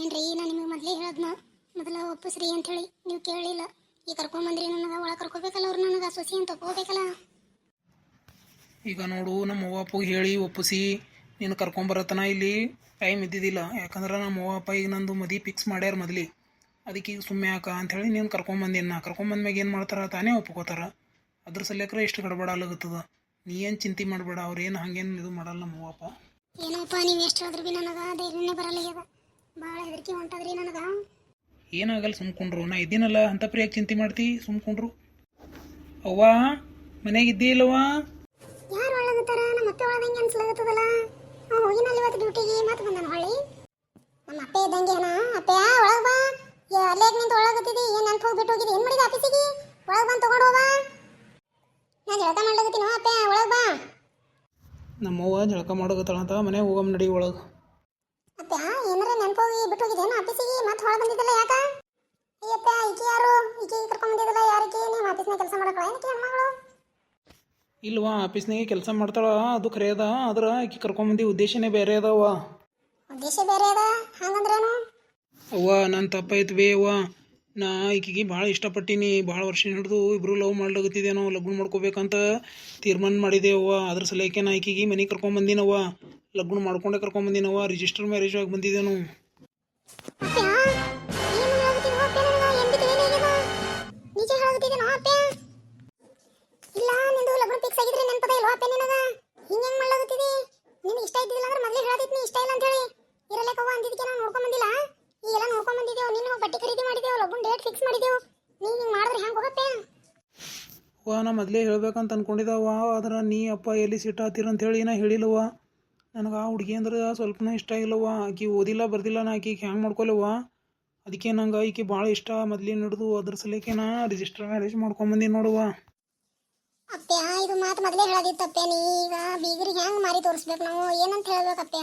ಏನ್ರಿ ನಾ ನಿಮಗೆ ಮೊದಲೇ ಹೇಳದ್ನ. ಮೊದಲ ಒಪ್ಪಿಸ್ರಿ ಹೇಳಿ ನೀವು ಕೇಳಲಿಲ್ಲ ಈಗ ಕರ್ಕೊಂಬಂದ್ರಿ ನನಗೆ ಒಳಗೆ ಕರ್ಕೋಬೇಕಲ್ಲ ಅವ್ರು ನನಗೆ ಸೊಸಿ ಅಂತ ಒಪ್ಕೋಬೇಕಲ್ಲ. ಈಗ ನೋಡು ನಮ್ಮ ಅವ್ವ ಅಪ್ಪಗೆ ಹೇಳಿ ಒಪ್ಪಿಸಿ. ನೀನು ಕರ್ಕೊಂಬರತನ ಇಲ್ಲಿ ಟೈಮ್ ಇದ್ದಿದ್ದಿಲ್ಲ. ಯಾಕಂದ್ರೆ ನಮ್ಮ ಅವ್ವ ಅಪ್ಪ ಈಗ ನಂದು ಮದಿ ಫಿಕ್ಸ್ ಮಾಡ್ಯಾರ ಮೊದಲಿ. ಅದಕ್ಕೆ ಈಗ ಸುಮ್ಮನೆ ಯಾಕ ಅಂಥೇಳಿ ನೀನು ಕರ್ಕೊಂಬಂದಿನ ನಾ ಕರ್ಕೊಂಬಂದ್ಮ್ಯಾಗ ಏನು ಮಾಡ್ತಾರ ತಾನೇ ಒಪ್ಕೋತಾರ. ಅದ್ರ ಸಲ್ಯಕ್ರೆ ಎಷ್ಟು ಗಡಬಡ ಆಗುತ್ತದ. ನೀ ಏನು ಚಿಂತೆ ಮಾಡಬೇಡ ಅವ್ರು ಏನು ಹಂಗೇನು ಇದು ಮಾಡಲ್ಲ ನಮ್ಮ ಅವ್ವ ಅಪ್ಪ. ಏನೋಪ್ಪ ನೀವು ಎಷ್ಟು ಹೇಳಿದ್ರು ಬಿ ನನಗೆ ಧೈರ್ಯನೇ ಬರಲ್ಲ ಈಗ. ಭಾಳ ಹೆದರಿಕೆ ಹೊಂಟದ್ರಿ ನನಗೆ. ಏನಾಗಲ್ಲ ಸುಮ್ಕೊಂಡ್ರು ನಾ ಇದ್ದೀನಲ್ಲ ಅಂತ ಪ್ರಿಯಾಗಿ ಚಿಂತೆ ಮಾಡ್ತಿ ಸುಮ್ಕೊಂಡ್ರು. ಅವ್ವ ಮನೆಗೆ ಇದ್ದೀ ಇಲ್ಲವ್ವ ಯಾರು ಒಳಗತ್ತಾರ? ನಮ್ಮ ಅತ್ತೆ ಒಳಗಂಗೆ ಅನ್ಸ್ಲಾಗತ್ತದಲ್ಲ. ಅವ ಹೋಗಿನಲ್ಲಿ ಇವತ್ತು ಡ್ಯೂಟಿಗೆ ಮತ್ತೆ ಬಂದಾನ ಹೊಳ್ಳಿ? ನಮ್ಮ ಅಪ್ಪ ಇದ್ದಂಗೆ ಅಣ್ಣ ಅಪ್ಪೆ ಒಳಗ ಬಾ. ಏ, ನಿಂತ ಒಳಗತ್ತಿದಿ? ಏನು ಅಂತ ಹೋಗ್ಬಿಟ್ಟು ಹೋಗಿದಿ? ಏನು ಮಾಡಿದ ಆಫೀಸಿಗೆ? ಒಳಗೆ ಬಂದು ತಗೊಂಡು ಹೋಗ ನಾ ಜಳಕ ಮಾಡ್ಲಾಗತ್ತೀನೋ ಅಪ್ಪೆ ಒಳಗೆ ಬಾ. ನಮ್ಮವ್ವ ಜಳಕ ಮಾಡೋಗತ್ತಾಳ ಅಂತ ಮನೆ ಹೋಗಮ್ ನಡಿ ಒಳಗೆ. ನೆನ್ಪೋಗಿ ಬಿಟ್ಟು ಹೋಗಿದ್ದೇನು ಆಫೀಸಿಗೆ ಮತ್ತೆ ಹೊಳ ಬಂದಿದ್ದಲ್ಲ ಯಾಕ? ಅಯ್ಯಪ್ಪ ಈಕೆ ಯಾರು? ಈಕೆ ಕರ್ಕೊಂಡ್ ಬಂದಿದ್ದಲ್ಲ ಯಾರಿಗೆ? ನೀವು ಆಫೀಸ್ನಾಗ ಕೆಲಸ ಮಾಡಕ್ಕಳ ಏನಕ್ಕೆ ಹೆಣ್ಮಗಳು ಇಲ್ವಾ ಆಫೀಸ್ನಾಗೆ ಕೆಲಸ ಮಾಡ್ತಾಳ ಅದು ಖರೆ ಅದ. ಆದ್ರೆ ಆಕಿ ಕರ್ಕೊಂಬಂದಿ ಉದ್ದೇಶನೇ ಬೇರೆ ಅದಾವ. ಉದ್ದೇಶ ಬೇರೆ ಅದ? ಹಂಗಂದ್ರೇನು? ಅವ್ವ ನನ್ನ ತಪ್ಪಾಯ್ತು ಬೇ ಅವ್ವ. ನಾ ಈಕಿಗೆ ಭಾಳ ಇಷ್ಟಪಟ್ಟಿನಿ. ಭಾಳ ವರ್ಷ ಹಿಡಿದು ಇಬ್ರು ಲವ್ ಮಾಡ್ಲಾಗತ್ತಿದ್ದೇನೋ ಲಗ್ನ ಮಾಡ್ಕೋಬೇಕಂತ ತೀರ್ಮಾನ ಮಾಡಿದೆ ಅವ್ವ. ಅದ್ರ ಸಲಕ್ಕೆ ನಾ ಈಕಿಗೆ ಮನೆಗೆ ಕರ್ಕೊಂಬಂದಿನವ್ವ ಲಗ್ನ ಮಾಡ್ಕೊಂಡೆ ಕರ್ಕೊಂಬಂದಿನವ್ವ ರಿಜಿಸ್ಟರ್ ಮ್ಯಾರೇಜ್ ಆಗಿ ಬಂದಿದ್ದೇನು ನಾ ಮೊದಲೇ ಹೇಳ್ಬೇಕಂತ ಅನ್ಕೊಂಡಿದ್ದವ ಆದ್ರೆ ನೀ ಅಪ್ಪ ಎಲ್ಲಿ ಸಿಟ್ಟಾತೀರ ಅಂತೇಳಿ ನಾ ಹೇಳಿಲ್ಲವ್ವ. ನನಗೆ ಆ ಹುಡುಗಿ ಅಂದ್ರೆ ಸ್ವಲ್ಪನೂ ಇಷ್ಟ ಇಲ್ಲವ್ವ. ಆಕೆ ಓದಿಲ್ಲ ಬರ್ದಿಲ್ಲ ನಾ ಆಕಿಗೆ ಹ್ಯಾಂಗೆ ಮಾಡ್ಕೊಲ್ಲವ್ವ ಅದಕ್ಕೆ ನಂಗೆ ಆಕಿ ಭಾಳ ಇಷ್ಟ. ಮೊದ್ಲಿನ ನಡೆದು ಅದ್ರ ಸಲಕ್ಕೆ ನಾ ರಿಜಿಸ್ಟರ್ ಮ್ಯಾರೇಜ್ ಮಾಡ್ಕೊಂಬಂದಿ ನೋಡುವ ಅಪ್ಪ್ಯ ಇದು ಮಾತು ಮೊದಲೇ ಹೇಳೋದಿತ್ತಪ್ಪ್ಯ ನೀ ಈಗ ಬೀಗರಿಗೆ ಹೆಂಗೆ ಮಾರಿ ತೋರಿಸ್ಬೇಕು ನಾವು? ಏನಂತ ಹೇಳ್ಬೇಕಪ್ಪ್ಯ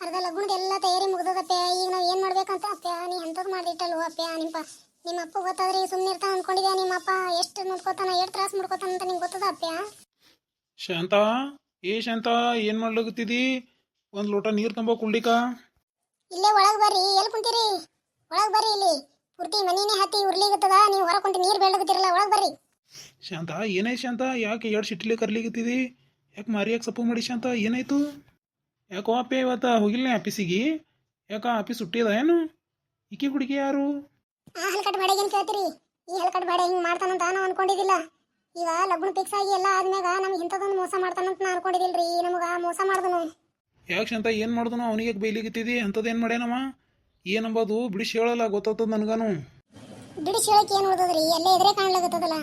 ಅರ್ಧ ಲಗ್ನದ ಎಲ್ಲ ತಯಾರಿ ಮುಗ್ದದಪ್ಪ್ಯ ಈಗ ನಾವು ಏನು ಮಾಡ್ಬೇಕಂತ ಅಪ್ಪ್ಯ ನೀ ಎಂಥದ್ದು ಮಾಡಿಟ್ಟಲ್ವ ಅಪ್ಪ್ಯ ನಿಮ್ಮ ನಿಮ್ಮ ಅಪ್ಪ ಗೊತ್ತಾದ್ರೆ ಸುಮ್ಮನೆ ಇರ್ತಾನೆ ಅನ್ಕೊಂಡಿದ್ಯಾ ನಿಮ್ಮಪ್ಪ ಎಷ್ಟು ನೋಡ್ಕೋತಾನ ಎಷ್ಟು ತ್ರಾಸ ಮಾಡ್ಕೋತಾನ ಅಂತ ನಿಮ್ಗೆ ಗೊತ್ತದ ಅಪ್ಪ್ಯ ಶಾಂತ ಏ ಶಾಂತ ಏನು ಮಾಡ್ಲಾಗತ್ತಿದಿ ಒಂದು ಲೋಟ ನೀರು ತಂಬ ಕುಳ್ಳಿಕ ಇಲ್ಲೇ ಒಳಗ್ ಬರ್ರಿ ಎಲ್ಲಿ ಕುಂತೀರಿ? ಒಳಗ್ ಬರ್ರಿ ಇಲ್ಲಿ. ಪೂರ್ತಿ ಮನಿನೇ ಹತ್ತಿ ಉರ್ಲಿಗತ್ತದ ನೀವು ಹೊರ ಕುಂತು ನೀರು ಬೆಳಗತ್ತಿರಲ್ಲ ಒಳಗ್ ಬರ್ರಿ. ಶಾಂತ ಏನೈ ಶಾಂತ? ಯಾಕೆ ಎರಡು ಸಿಟ್ಟಿಲಿ ಕರ್ಲಿಗತ್ತಿದಿ ಯಾಕೆ ಮಾರಿಯಾಕೆ ಸಪ್ಪು ಮಾಡಿ ಶಾಂತ? ಏನಾಯ್ತು? ಯಾಕೋ ಅಪ್ಪ ಇವತ್ತ ಹೋಗಿಲ್ಲ ಆಫೀಸಿಗೆ? ಯಾಕ ಆಫೀಸ್ ಹುಟ್ಟಿದ ಏನು? ಈಕೆ ಹುಡುಗಿ ಯಾರು? ಆ ಹಲ್ಕಟ್ ಬಾಡಿಗೆ ಏನು ಕೇಳ್ತೀರಿ? ಈ ಹಲ್ಕಟ್ ಬಾಡಿಗೆ ಹಿಂಗೆ ಮಾಡ್ತಾನಂತ ನಾವು ಅನ್ಕೊಂಡಿದ್ದಿಲ್ಲ. ಈಗ ಲಗ್ನ ಫಿಕ್ಸ್ ಆಗಿ ಎಲ್ಲ ಆದ್ಮ್ಯಾಗ ನಮ್ಗೆ ಇಂಥದೊಂದು ಮೋಸ ಮಾಡ್ತಾನಂತ ನಾ ಅನ್ಕೊಂಡಿದ್ದಿಲ್ರಿ ನಮಗೆ ಮೋಸ ಮಾಡ್ದನು ಯಾಕೆ ಅಂತ ಏನು ಮಾಡ್ದನು? ಅವನಿಗೆ ಬೈಲಿಗತ್ತಿದಿ ಏನು ಮಾಡ್ಯಾನವ? ಏನಂಬೋದು? ಬಿಡಿಸಿ ಹೇಳಲ್ಲ ಗೊತ್ತಾಗ್ತದ ನನಗನು. ಬಿಡಿಸಿ ಹೇಳಕ್ಕೆ ಏನು ಉಳ್ದದ್ರಿ? ಎಲ್ಲ ಎದುರೇ ಕಾಣ್ಲಾಗತ್ತದಲ್ಲ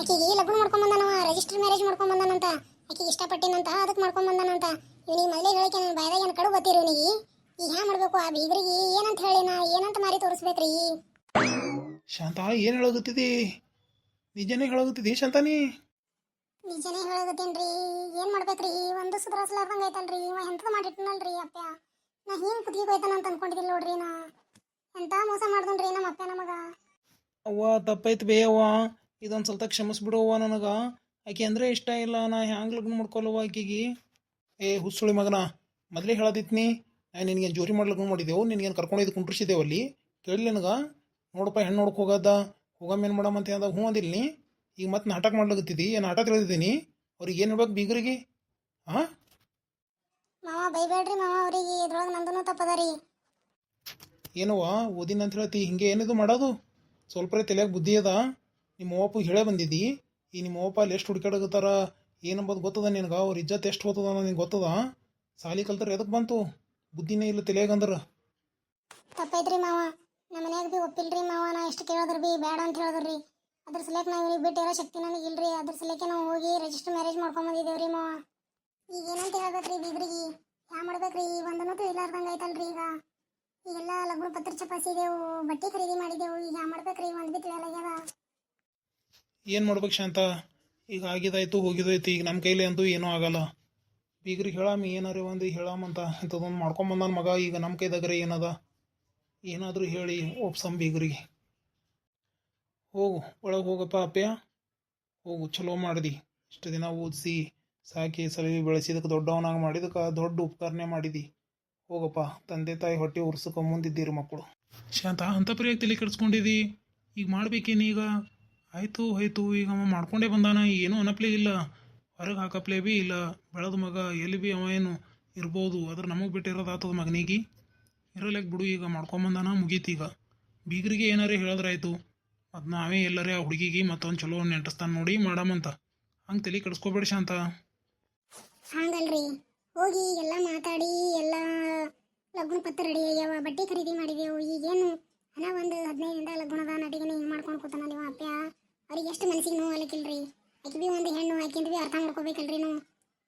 ಆಕಿಗೆ ಲಗ್ನ ಮಾಡ್ಕೊಂಡ್ ಬಂದಾನವ ರಿಜಿಸ್ಟರ್ ಮ್ಯಾರೇಜ್ ಮಾಡ್ಕೊಂಡ್ ಬಂದಾನಂತ. ಆಕಿಗೆ ಇಷ್ಟಪಟ್ಟಿನಂತ ಅದಕ್ಕೆ ಮಾಡ್ಕೊಂಡ್ ಬಂದಾನಂತ. ಇವನಿಗೆ ಮೊದಲೇ ಹೇಳಕ್ಕೆ ನನ್ನ ಬಾಯ್ದಾಗ ಏನು ಕಡು ಗೊತ್ತಿರಿ ಇವನಿಗೆ ಈಗ ಹ್ಯಾ ಮಾಡ್ಬೇಕು? ಆ ಬೀಗರಿಗೆ ಏನಂತ ಹೇಳಿ ನಾ? ಏನಂತ ಮಾರಿ ತೋರಿಸ್ಬೇಕ್ರಿ? ಶಾಂತ ಏನು ಹೇಳಾಗತ್ತಿದಿ ನಿಜನೇ ಹೇಳೋಗುತ್ತೆ ದೇಶ ನೀ ನಿಜನೇ ಹೇಳೋಗುತ್ತೇನ್ರಿ ಏನ್ ಮಾಡ್ಬೇಕ್ರಿ? ಒಂದು ಸುಧಾರಿಸ್ಲಾರ್ದಂಗ ಐತಲ್ರಿ ಇವ ಎಂತದ ಮಾಡಿಟ್ನಲ್ರಿ ಅಪ್ಪ. ನಾ ಹಿಂಗ್ ಕುತ್ತಿಗೆ ಹೋಯ್ತಾನ ಅಂತ ಅನ್ಕೊಂಡಿದ್ದೀನಿ ನೋಡ್ರಿ ನಾ. ಎಂತ ಮೋಸ ಮಾಡ್ದನ್ರಿ ನಮ್ಮ ಅಪ್ಪ ನಮಗ. ಅವ್ವ ತಪ್ಪೈತ್ ಬೇ ಅವ್ವ. ಇದೊಂದು ಸ್ವಲ್ಪ ಕ್ಷಮಿಸ್ಬಿಡು ಅವ್ವ ನನಗ. ಆಕೆ ಅಂದ್ರೆ ಇಷ್ಟ ಇಲ್ಲ. ನಾ ಹ್ಯಾಂಗ್ ಲಗ್ನ ಮಾಡ್ಕೊಲ್ಲವ್ವ ಆಕೆಗೆ? ಏ ಹುಸುಳಿ ಮಗನ ಮೊದಲೇ ಹೇಳದಿತ್ನಿ. ನಾ ನಿನಗೆ ಜೋರಿ ಮಾಡಿ ಲಗ್ನ ಮಾಡಿದೆವು. ನಿನಗೇನು ಕರ್ಕೊಂಡಿದ್ದು ಕುಂಟ್ರಿಸಿದೆವು ಅಲ್ಲಿ. ಕೇಳಿ ನನಗೆ. ನೋಡಪ್ಪ ಹೆಣ್ಣು ನೋಡಕ್ಕೆ ಹೋಗದ ಹೋಗಮ್ಮ ಏನು ಮಾಡಮ್ಮ ಅಂತ ಅಂದಾಗ ಹ್ಞೂ ಅಂದಿಲ್ಲ ನೀ ಈಗ ಮತ್ತೆ ನಾಟಕ ಮಾಡ್ಲಾಗತ್ತಿದ್ದಿ ಏನು ಆಟ ತಿಳಿದಿದ್ದೀನಿ? ಅವ್ರಿಗೆ ಏನು ಹೇಳ್ಬೇಕು ಬೀಗರಿಗೆ? ಹಾಂ ಮಾವ ಬೈಬೇಡ್ರಿ ಮಾವ ಅವರಿಗೆ ಇದ್ರೊಳಗೆ ನಂದನೂ ತಪ್ಪದರಿ. ಏನವ್ವ ಓದಿನ ಅಂತ ಹೇಳ್ತಿ ಹಿಂಗೆ ಏನಿದು ಮಾಡೋದು? ಸ್ವಲ್ಪ ತಲೆಯಾಗ ಬುದ್ಧಿ ಅದ. ನಿಮ್ಮ ಅವ್ವಪ್ಪ ಹೇಳೇ ಬಂದಿದ್ದಿ ಈ ನಿಮ್ಮ ಅವ್ವಪ್ಪ ಅಲ್ಲಿ ಎಷ್ಟು ಹುಡುಕಾಡಕತ್ತಾರ ಏನಂಬೋದು ಗೊತ್ತದ ನಿನಗೆ? ಅವ್ರ ಇಜ್ಜತ್ ಎಷ್ಟು ಹೋತದ ನಿನಗೆ ಗೊತ್ತದ? ಸಾಲಿ ಕಲ್ತಾರೆ ಎದಕ್ಕೆ ಬಂತು? ಬುದ್ಧಿನೇ ಇಲ್ಲ ತಲೆಯಾಗಂದ್ರೆ ತಪ್ಪೈತ್ರಿ ಮಾವ. ನಮ್ಮ ಮನ್ಯಾಗ ಬಿ ಒಪ್ಪಿಲ್ರಿ ಮಾವ, ನಾ ಎಷ್ಟು ಕೇಳೋದ್ರಿ ಬಿ ಬೇಡ ಅಂತ ಹೇಳಿದ್ರಿ ಅದ್ರ ಸಲಕ್ಕೆ ನಾವು ಬಿಟ್ಟು ಬಿಟ್ಟಿರೋ ಶಕ್ತಿ ನನಗೆ ಇಲ್ರಿ. ಅದ್ರ ಸಲಕ್ಕೆ ನಾವು ಹೋಗಿ ರಿಜಿಸ್ಟರ್ ಮ್ಯಾರೇಜ್ ಮಾಡ್ಕೊಂಡ್ ರೀ ಮಾವ. ಈಗ ಏನಂತ ಹೇಳ್ಬೇಕ್ರಿ ಬೀಗ್ರಿಗೆ ಯಾ ಮಾಡ್ಬೇಕ್ರಿ? ಒಂದನೂ ಇಲ್ಲಾರ್ದಂಗೆ ಆಯ್ತಲ್ರಿ ಈಗ. ಈಗೆಲ್ಲ ಲಗ್ನ ಪತ್ರ ಚಪಾಸಿದೆವು ಬಟ್ಟೆ ಖರೀದಿ ಮಾಡಿದೆವು. ಈಗ ಯಾ ಮಾಡ್ಬೇಕ್ರಿ? ಒಂದು ಬಿ ತಿಳಿಯಲಾಗ್ಯದ. ಏನು ಮಾಡ್ಬೇಕು ಶಾಂತ? ಈಗ ಆಗಿದಾಯ್ತು, ಹೋಗಿದಾಯ್ತು. ಈಗ ನಮ್ಮ ಕೈಲಿ ಅಂತೂ ಏನೂ ಆಗಲ್ಲ. ಬೀಗ್ರಿಗೆ ಹೇಳಾಮಿ, ಏನಾರೇ ಒಂದು ಹೇಳಾಮಂತ ಇಂಥದ್ದೊಂದು ಮಾಡ್ಕೊಂಬಂದ ಮಗ. ಈಗ ನಮ್ಮ ಕೈದಾಗ್ರೆ ಏನದ? ಏನಾದರೂ ಹೇಳಿ ಒಪ್ಸಂ ಬೀಗರಿಗೆ ಹೋಗು, ಒಳಗೆ ಹೋಗಪ್ಪ ಅಪ್ಪಯ್ಯ ಹೋಗು, ಚಲೋ ಮಾಡಿದಿ. ಇಷ್ಟು ದಿನ ಓದಿಸಿ, ಸಾಕಿ ಸಲಹೆ ಬೆಳೆಸಿದಕ್ಕೆ ದೊಡ್ಡವನಾಗಿ ಮಾಡಿದಕ್ಕೆ ದೊಡ್ಡ ಉಪಕರಣೆ ಮಾಡಿದಿ. ಹೋಗಪ್ಪ, ತಂದೆ ತಾಯಿ ಹೊಟ್ಟೆ ಉರ್ಸಕ್ಕೆ ಮುಂದಿದ್ದೀರಿ ಮಕ್ಕಳು. ಶಾಂತ, ಅಂತ ಪ್ರಿಯಾಗಿ ತಲೆ ಕೆಡಿಸ್ಕೊಂಡಿದ್ದಿ ಈಗ ಮಾಡ್ಬೇಕೇನು ಈಗ? ಆಯಿತು, ಹೋಯ್ತು, ಈಗ ಅವ ಮಾಡ್ಕೊಂಡೇ ಬಂದಾನ, ಏನೂ ಅನ್ನಪ್ಲೇ ಇಲ್ಲ. ಹೊರಗೆ ಹಾಕಪ್ಲೇ ಬಿ ಇಲ್ಲ. ಬೆಳೆದ ಮಗ ಎಲ್ಲಿ ಭೀ ಅವ ಏನು ಇರ್ಬೋದು, ಆದ್ರೆ ನಮಗೆ ಬಿಟ್ಟಿರೋದಾತದ ಮಗನಿಗೆ. ಇರಲ್ಯಾಕ ಬಿಡು, ಈಗ ಮಾಡ್ಕೊಂಬಂದಾನ ಮುಗೀತೀಗ ಬೀಗರಿಗೆ ಏನಾರೇ ಹೇಳಿದ್ರಾಯ್ತು. ಮತ್ತು ನಾವೇ ಎಲ್ಲರೇ ಆ ಹುಡುಗಿಗೆ ಮತ್ತೊಂದು ಚಲೋ ನೆಂಟಸ್ತಾನ ನೋಡಿ ಮಾಡಮಂತ ಹಂಗೆ ತಲೆ ಕೆಡಿಸ್ಕೋಬೇಡಿ ಶಾಂತ. ಹಂಗಲ್ರಿ. ಹೋಗಿ ಎಲ್ಲ ಮಾತಾಡಿ, ಎಲ್ಲ ಲಗ್ನ ಪತ್ರ ರೆಡಿ ಆಗ್ಯಾವ, ಬಟ್ಟೆ ಖರೀದಿ ಮಾಡಿದೆವು. ಈಗೇನು ಹಣ ಒಂದು ಹದಿನೈದಿಂದ ಲಗ್ನದ ನಟಿಗೆನೆ ಹಿಂಗೆ ಮಾಡ್ಕೊಂಡು ಕೂತಾನ ನೀವು ಅಪ್ಪ. ಅವ್ರಿಗೆ ಎಷ್ಟು ಮನಸ್ಸಿಗೆ ನೋವು ಅಲ್ಲಕ್ಕಿಲ್ರಿ ಆಕೆ ಬಿ ಒಂದು ಹೆಣ್ಣು ಆಕಿಂದ ಬಿ ಅರ್ಥ ಮಾಡ್ಕೋಬೇಕಲ್ರಿ ನಾವು.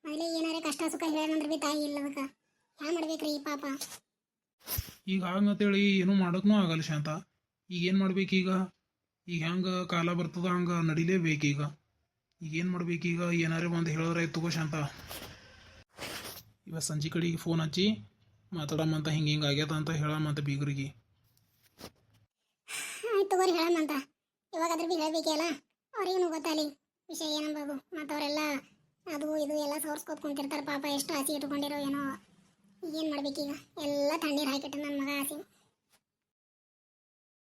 ಮೊದಲೇ ಏನಾರೇ ಕಷ್ಟ ಸುಖ ಹೇಳಂದ್ರೆ ತಾಯಿ ಇಲ್ಲ ಅದಕ್ಕೆ ಹ್ಯಾಂಗ ಮಾಡ್ಬೇಕ್ರಿ ಪಾಪ? ಈಗ ಹಂಗಂತೇಳಿ ಏನೂ ಮಾಡೋಕ್ಕೂ ಆಗಲ್ಲ ಶಾಂತ. ಈಗ ಏನು ಮಾಡ್ಬೇಕೀಗ ಈಗ? ಹೆಂಗೆ ಕಾಲ ಬರ್ತದ ಹಂಗೆ ನಡಿಲೇಬೇಕೀಗ ಈಗ. ಏನು ಮಾಡ್ಬೇಕೀಗ ಏನಾರೇ ಒಂದು ಹೇಳಿದ್ರೆ ತಗೋ ಶಾಂತ. ಇವತ್ತು ಸಂಜೆ ಕಡೆಗೆ ಫೋನ್ ಹಚ್ಚಿ ಮಾತಾಡಮಂತ ಹಿಂಗೆ ಹಿಂಗೆ ಆಗ್ಯದ ಅಂತ ಹೇಳಮಂತ ಬೀಗರಿಗೆ. ತಗೋರಿ ಹೇಳಮ್ಮಂತ ಇವಾಗ ಅದ್ರ ಬಿ ಹೇಳಬೇಕಲ್ಲ ಅವ್ರಿಗೂ ಗೊತ್ತಾಲಿ ವಿಷಯ ಏನಂಬೋದು? ಅದು ಇದು ಎಲ್ಲ ಸೋರ್ಸ್ಕೊತ್ ಕುಂತಿರ್ತಾರೆ ಪಾಪ. ಎಷ್ಟು ಆಸೆ ಇಟ್ಕೊಂಡಿರೋ ಏನೋ. ಏನು ಮಾಡ್ಬೇಕೀಗ? ಎಲ್ಲ ತಣ್ಣೀರು ಹಾಕಿಟ್ಟು ನನ್ನ ಮಗ ಆಸೆ